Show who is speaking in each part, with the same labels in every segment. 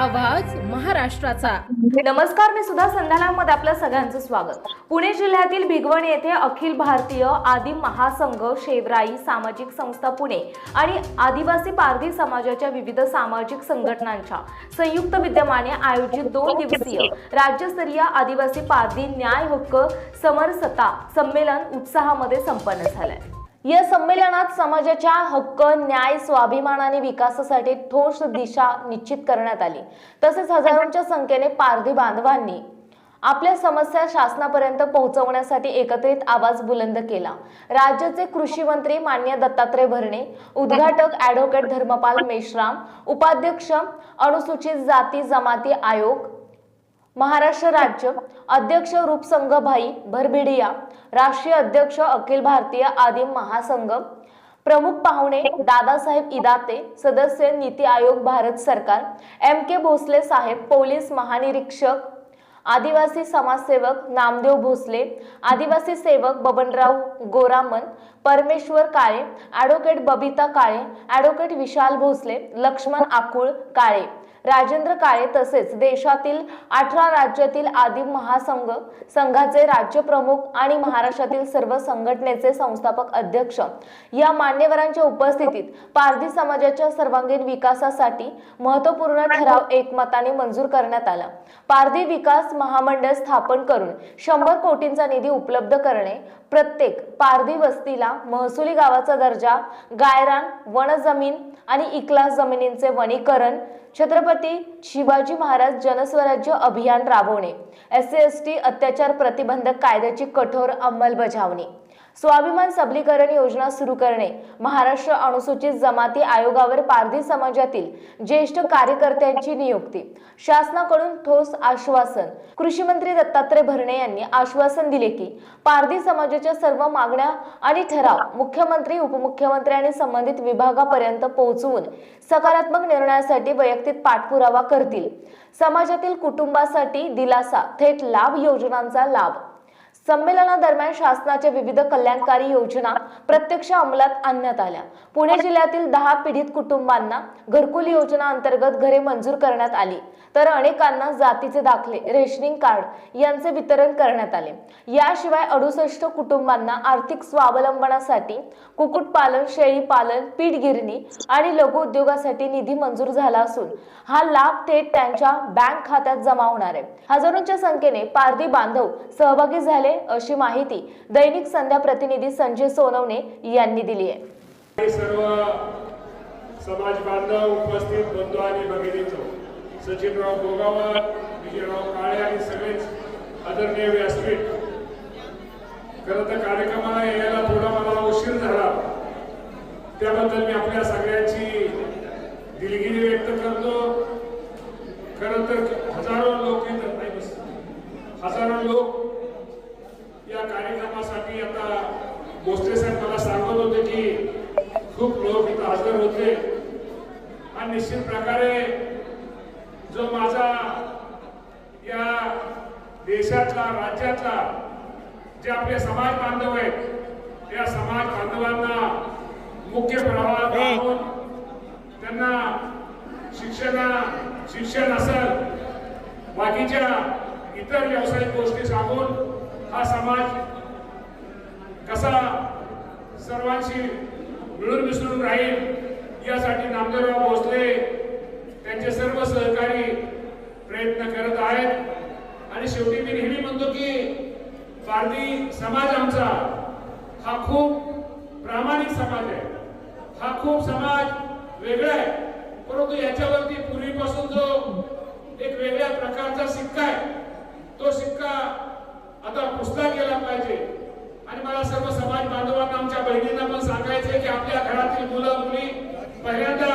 Speaker 1: आवाज महाराष्ट्राचा.
Speaker 2: नमस्कार मी सुधा संधानामध्ये आपलं सगळ्यांचं स्वागत. पुणे जिल्ह्यातील भिगवण येथे अखिल भारतीय आदिम महासंघ शेवराई सामाजिक संस्था पुणे आणि आदिवासी पारधी समाजाच्या विविध सामाजिक संघटनांच्या संयुक्त विद्यमाने आयोजित दोन दिवसीय राज्यस्तरीय आदिवासी पारधी न्याय हक्क समरसता संमेलन उत्साहामध्ये संपन्न झालंय. या संमेलनात समाजाच्या हक्क न्याय स्वाभिमान आणि विकासासाठी ठोस दिशा निश्चित करण्यात आली. तसेच हजारोंच्या संख्येने पारधी बांधवांनी आपल्या समस्या शासनापर्यंत पोहोचवण्यासाठी एकत्रित आवाज बुलंद केला. राज्याचे कृषी मंत्री मान्य दत्तात्रय भरणे उद्घाटक ॲडव्होकेट धर्मपाल मेश्राम उपाध्यक्ष अनुसूचित जाती जमाती आयोग महाराष्ट्र राज्य अध्यक्ष रूपसंघ भाई भरभिडिया राष्ट्रीय अध्यक्ष अखिल भारतीय आदिम महासंघ प्रमुख पाहुणे दादासाहेब इदाते सदस्य नीती आयोग भारत सरकार एम के भोसले साहेब पोलीस महानिरीक्षक आदिवासी समाजसेवक नामदेव भोसले आदिवासी सेवक बबनराव गोरामन परमेश्वर काळे ॲडव्होकेट बबिता काळे ॲडव्होकेट विशाल भोसले लक्ष्मण आकुळ काळे. राजेंद्र काळे तसेच देशातील अठरा राज्यातील आदिम महासंघ संघाचे राज्य प्रमुख आणि महाराष्ट्रातील सर्व संघटनेचे संस्थापक अध्यक्ष या मान्यवरांच्या उपस्थितीत पारधी समाजाच्या सर्वांगीण विकासासाठी महत्त्वपूर्ण ठराव एकमताने मंजूर करण्यात आला. पारधी विकास महामंडळ स्थापन करून शंभर कोटींचा निधी उपलब्ध करणे प्रत्येक पारधी वस्तीला महसुली गावाचा दर्जा गायरान वनजमीन आणि इकलास जमिनींचे वनीकरण छत्रपती शिवाजी महाराज जनस्वराज्य अभियान राबवणे. एस सी एस टी अत्याचार प्रतिबंधक कायद्याची कठोर अंमलबजावणी. स्वाभिमान सबलीकरण योजना सुरू करणे महाराष्ट्र अनुसूचित जमाती आयोगावर पारधी समाजातील ज्येष्ठ कार्यकर्त्यांची नियुक्ती शासनाकडून ठोस आश्वासन. कृषी मंत्री दत्तात्रय भरणे यांनी आश्वासन दिले की पारधी समाजाच्या सर्व मागण्या आणि ठराव मुख्यमंत्री उपमुख्यमंत्री आणि संबंधित विभागापर्यंत पोहोचवून सकारात्मक निर्णयासाठी वैयक्तिक पाठपुरावा करतील. समाजातील कुटुंबासाठी दिलासा थेट लाभ योजनांचा लाभ संमेलनादरम्यान शासनाच्या विविध कल्याणकारी योजना प्रत्यक्ष अंमलात आणण्यात आल्या. पुणे जिल्ह्यातील दहा पीडित कुटुंबांना घरकुल योजना अंतर्गत घरे मंजूर करण्यात आली. तर अनेकांना जातीचे दाखले रेशनिंग कार्ड यांचे वितरण करण्यात आले. याशिवाय अडुसष्ट कुटुंबांना आर्थिक स्वावलंबनासाठी कुक्कुटपालन शेळीपालन पीठ गिरणी आणि लघु उद्योगासाठी निधी मंजूर झाला असून हा लाभ थेट त्यांच्या बँक खात्यात जमा होणार आहे. हजारोंच्या संख्येने पारधी बांधव सहभागी झाले आहे अशी माहिती दैनिक संध्या प्रतिनिधी संजय सोनवणे यांनी दिली आहे.
Speaker 3: सर्व समाज बांधव उपस्थित बंधू आणि भगिनींचो सचिनराव गोगावा विजयराव काळे आणि सगळेच आदरणीय व्यासपीठ खरं तर कार्यक्रमाला यायला थोडा मला उशीर झाला. त्याबद्दल मी आपल्या सगळ्यांची दिलगिरी व्यक्त करतो. खरं तर हजारो लोक येतात नाही बस. हजारो लोक मी आता भोसले साहेब मला सांगत होते की खूप लोक इथं हजर होते. आणि निश्चित प्रकारे जो माझा या देशातला राज्यातला जे आपले समाज बांधव आहेत त्या समाज बांधवांना मुख्य प्रवाहात आणून त्यांना शिक्षणा शिक्षण असेल बाकीच्या इतर व्यावसायिक गोष्टी सांगून हा समाज कसा सर्वांशी मिळून मिसळून राहील यासाठी नामदेवराव भोसले त्यांचे सर्व सहकारी प्रयत्न करत आहेत. आणि शेवटी मी नेहमी म्हणतो की पारधी समाज आमचा हा खूप प्रामाणिक समाज आहे. हा खूप समाज वेगळा आहे. परंतु याच्यावरती पूर्वीपासून जो एक वेगळ्या प्रकारचा सिक्का आहे तो सिक्का आता पुसला गेला पाहिजे. आणि मला सर्व समाज बांधवांना आमच्या बहिणींना पण सांगायचे की आपल्या घरातील मुलं मुली पहिल्यांदा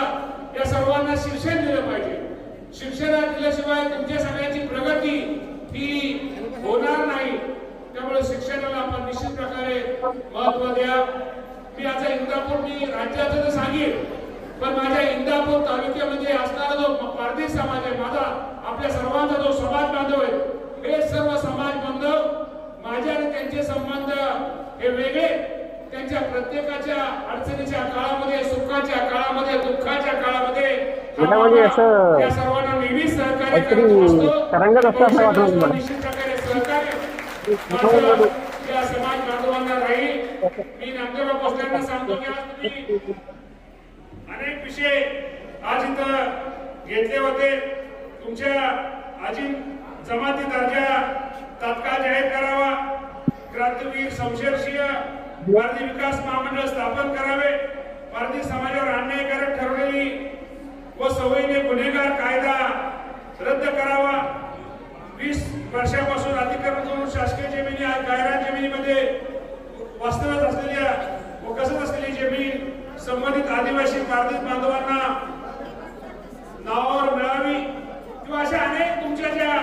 Speaker 3: या सर्वांना शिक्षण दिलं पाहिजे. शिक्षणात दिल्याशिवाय तुमच्या सगळ्यांची प्रगती ही होणार नाही. त्यामुळे शिक्षणाला आपण निश्चित प्रकारे महत्त्व द्या. मी आता इंदापूर मी राज्याचं तर सांगेन पण माझ्या इंदापूर तालुक्यामध्ये असणारा जो पारधी समाज आहे माझा आपल्या सर्वांचा जो समाज बांधव आहे हे सर्व समाज बांधव माझे आणि त्यांचे संबंध हे वेगळे. त्यांच्या प्रत्येकाच्या अडचणीच्या काळामध्ये सुखाच्या काळामध्ये दुःखाच्या काळामध्ये
Speaker 4: म्हणजे
Speaker 3: सर्वांना नेहमी सहकार्य करत असतो. निश्चित प्रकारे सहकार्य. या समाज बांधवांना राहील. मी नामदेवराव भोसलेंना सांगतो की आज तुम्ही अनेक विषय आज इथं घेतले होते. तुमच्या आजी जमाती दर्जा क्रांतीवीर संशयशीय भारतीय विकास महामंडळ स्थापन करावे. भारतीय समाजावर अन्यायकारक ठरवलेली व सवयीने गुन्हेगार कायदा रद्द करावा. वीस वर्षापासून अतिक्रमण करून शासकीय जमिनी गायरा जमिनीमध्ये वास्तव्यात असलेल्या व कसत असलेली जमीन संबंधित आदिवासी बाधित बांधवांना नावावर मिळावी किंवा अशा अनेक तुमच्या ज्या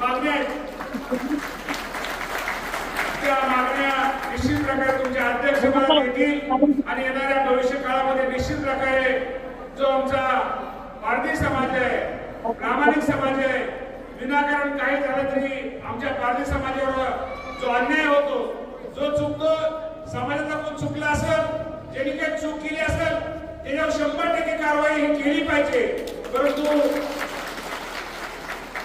Speaker 3: मागण्या आहेत त्या निश्चित प्रकारे तुमच्या अध्यक्ष येतील आणि येणाऱ्या भविष्य काळामध्ये निश्चित प्रकारे जो आमचा भारतीय समाज आहे प्रामाणिक समाज आहे विनाकारण काही झालं तरी आमच्या पारधी समाजावर जो अन्याय होतो जो चुकतो समाजाचा कोण चुकला असेल ज्यांनी काही चूक केली असेल त्याच्यावर शंभर टक्के कारवाई ही केली पाहिजे. परंतु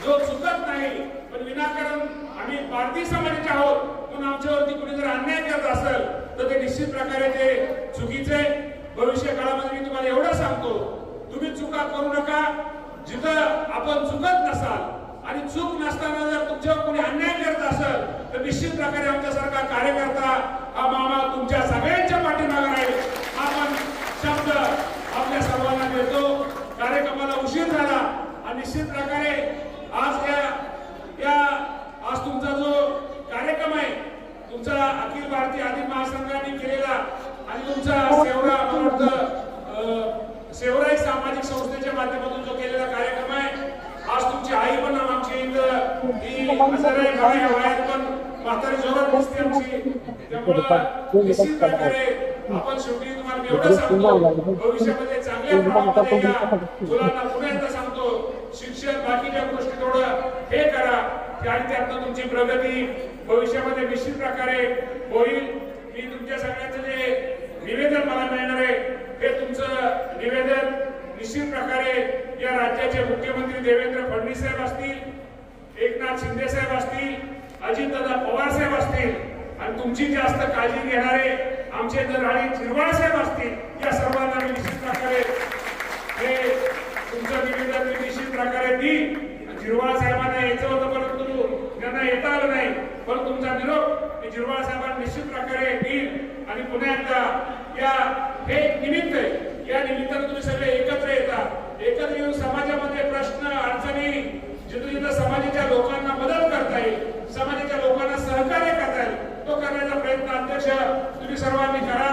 Speaker 3: जो चुकत नाही पण विनाकारण आम्ही भारतीय समाजाचे आहोत म्हणून आमच्यावरती कुणी जर अन्याय करत असेल तर ते निश्चित प्रकारे ते चुकीचे आहे. भविष्य काळामध्ये मी तुम्हाला एवढं सांगतो तुम्ही चुका करू नका जिथं आपण चुकत नसाल आणि चूक नसताना जर तुमच्यावर कोणी अन्याय करत असेल तर निश्चित प्रकारे आमच्यासारखा कार्यकर्ता हा मामा तुमच्या सगळ्यांच्या पाठीमागे राहील हा पण शब्द आपल्या सर्वांना देतो कार्यक्रमाला उशीर झाला आणि निश्चित प्रकारे आज या या आज तुमचा जो कार्यक्रम आहे तुमचा अखिल भारतीय आदिम महासंघाने केलेला आणि तुमचा सेवरा मला वाटतं अं, सेवराई सामाजिक संस्थेच्या माध्यमातून जो केलेला कार्यक्रम आहे आज तुमची आई पण आमची इथं ही पण म्हातारी जोरात दिसते आमची. त्यामुळं निश्चित प्रकारे आपण शेवटी तुम्हाला मी एवढं सांगतो. भविष्यामध्ये चांगल्या प्रमाणामध्ये या मुलांना पुन्हा एकदा सांगतो शिक्षण बाकीच्या गोष्टी थोडं हे करा की आणि त्यातनं तुमची प्रगती भविष्यामध्ये निश्चित प्रकारे होईल. मी तुमच्या सगळ्यांचं जे निवेदन मला मिळणार आहे हे तुमचं निवेदन निश्चित प्रकारे या राज्याचे मुख्यमंत्री देवेंद्र फडणवीस साहेब असतील एकनाथ शिंदे साहेब असतील अजितदादा पवार साहेब असतील आणि तुमची जास्त काळजी घेणारे आमचे जर राणी झिरवाळ साहेब असतील या सर्वांना मी निश्चित प्रकारे हे तुमचं निवेदन मी निश्चित प्रकारे देईन झिरवाळ साहेबांना यायचं होतं परंतु त्यांना येता आलं नाही. पण तुमचा निरोप मी झिरवाळ साहेबांना निश्चित प्रकारे देईन. आणि पुन्हा एकदा या हे एक निमित्त आहे या निमित्तानं तुम्ही सगळे एकत्र येता. एकत्र येऊन समाजामध्ये प्रश्न अडचणी जिथं जिथं समाजाच्या लोकांना मदत करता येईल समाजाच्या लोकांना सहकार्य करता येईल तो करण्याचा प्रयत्न अध्यक्ष तुम्ही सर्वांनी करा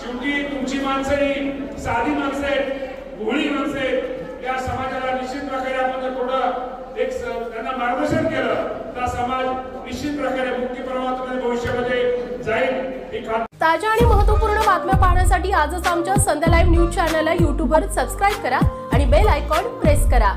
Speaker 3: शेवटी तुमची माणसं ही साधी माणसं आहेत भोळी माणसं आहेत या समाजाला निश्चित प्रकारे आपण जर थोडं एक स- त्यांना मार्गदर्शन केलं तर समाज निश्चित प्रकारे मुक्ती प्रवाहामध्ये भविष्यामध्ये जाईल. ही खात्री
Speaker 1: ताज्या आणि महत्त्वपूर्ण बातम्या पाहण्यासाठी आजच आमच्या संध्या लाईव्ह न्यूज चॅनलला युट्यूबवर सबस्क्राईब करा आणि बेल आयकॉन प्रेस करा.